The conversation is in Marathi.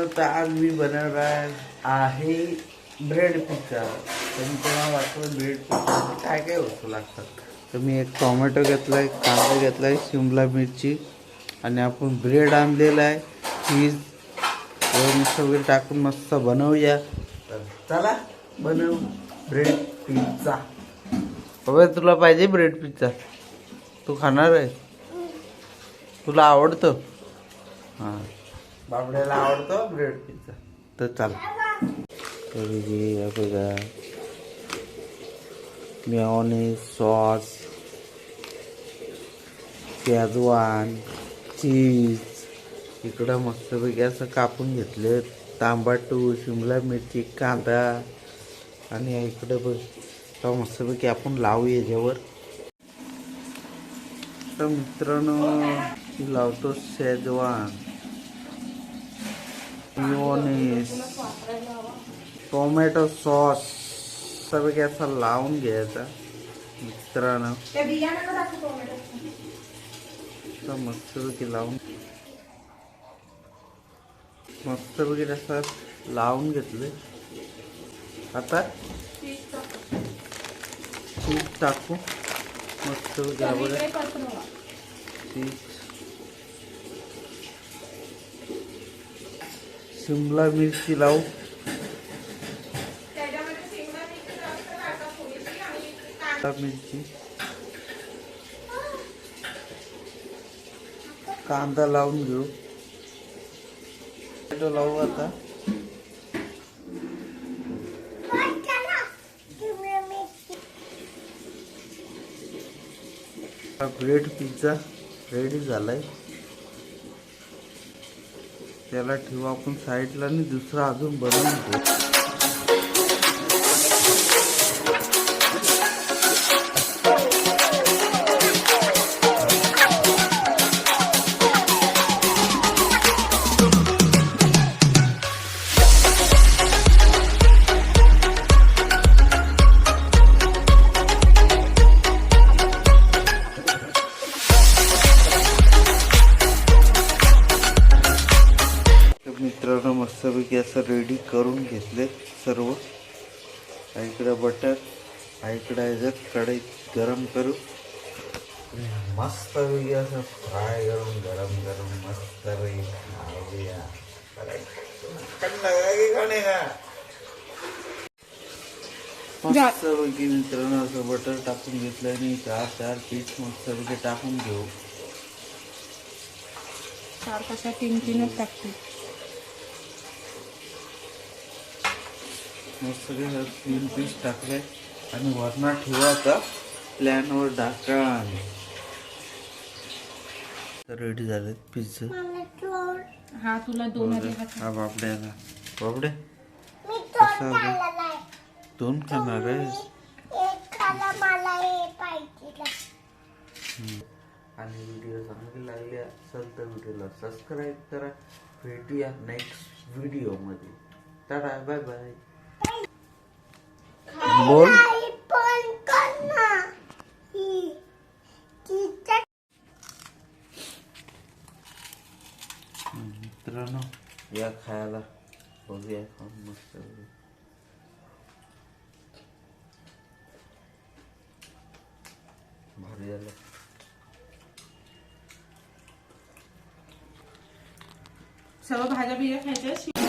मित्रांनो तर आज मी बनवणार आहे ब्रेड पिझ्झा तर मी तुम्हाला वाटतं ब्रेड पिझ्झा काय काय वस्तू लागतात? तर मी एक टोमॅटो घेतलाय कांदा घेतलाय शिमला मिरची आणि आपण ब्रेड आणलेला आहे. चीज मिक्स वगैरे टाकून मस्त बनवूया. तर चला बनवू ब्रेड पिझ्झा बाबा तुला पाहिजे ब्रेड पिझ्झा तू खाणार आहे तुला आवडतं? हां. बाबड्याला आवडतो ब्रेड पिझ्झा. तर चला. तर हे बघा. Mayonnaise sauce Schezwan cheese. इकडं मस्तपैकी असं कापून घेतले. तांबाटू शिमला मिरची कांदा. आणि इकडं बघ तर मस्तपैकी आपण लावू याच्यावर. तर मित्रांनो लावतो शेजवान. मिओनीस टोमॅटो सॉस सगळं असं लावून घ्यायचा मित्रांनो. मस्तपैकी लावून मस्तपैकी असं लावून घेतले. आता चीज टाकू. मस्तपैकी हा बघा चीज शिमला मिरची लावू. मिरची कांदा लावून घेऊ. टोमॅटो लावू आता. हा ब्रेड पिझ्झा रेडी झालाय. त्याला ठेवू आपण साईडला आणि दुसरा अजून बनवून घेऊ मस्तपैकी असं रेडी करून घेतले सर्व. इकडं बटर हा इकडं ह्याच्यात कढईत गरम करू. मस्तपैकी असं फ्राय करून गरम गरम मस्तपैकी खाऊया थंड की मस्तपैकी मित्रांनो असं बटर टाकून घेतलं आणि चार चार पीस मस्तपैकी टाकून घेऊ. चार कशा तीन तीनच टाकते. मस्त हे तीन पीस टाकले. आणि वरणात ठेवायचा प्लॅनवर ढाकण रेडी झाले पिझ्झा हा तुला दोन हा बापड्याला बापडे कसा आला? दोन खाणार आहे आणि व्हिडिओ चांगले लागले असेल तर व्हिडिओला सबस्क्राईब करा. भेटूया नेक्स्ट व्हिडिओमध्ये टाटा बाय बाय बोल. मित्रांनो या खायला बघूया खाऊन मस्त भारी झालं सगळं भाज्या बिया खायच्या